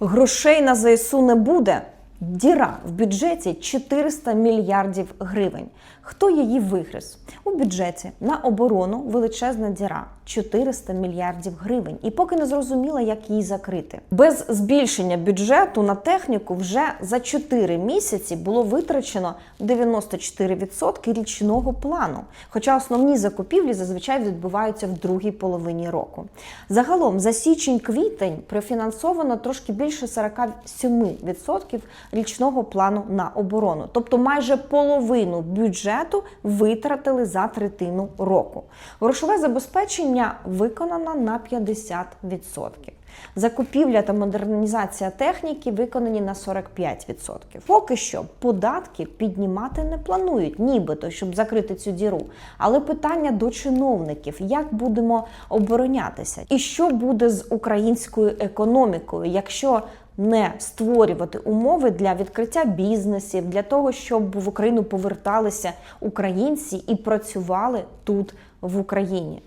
Грошей на ЗСУ не буде. Діра в бюджеті 400 мільярдів гривень. Хто її вигриз? У бюджеті на оборону величезна діра 400 мільярдів гривень. І поки не зрозуміло, як її закрити. Без збільшення бюджету на техніку вже за 4 місяці було витрачено 94% річного плану. Хоча основні закупівлі зазвичай відбуваються в другій половині року. Загалом за січень-квітень профінансовано трошки більше 47% річного плану на оборону. Тобто майже половину бюджету витратили за третину року. Грошове забезпечення виконано на 50%. Закупівля та модернізація техніки виконані на 45%. Поки що податки піднімати не планують, нібито, щоб закрити цю діру. Але питання до чиновників: як будемо оборонятися? І що буде з українською економікою, якщо не створювати умови для відкриття бізнесів, для того, щоб в Україну поверталися українці і працювали тут в Україні?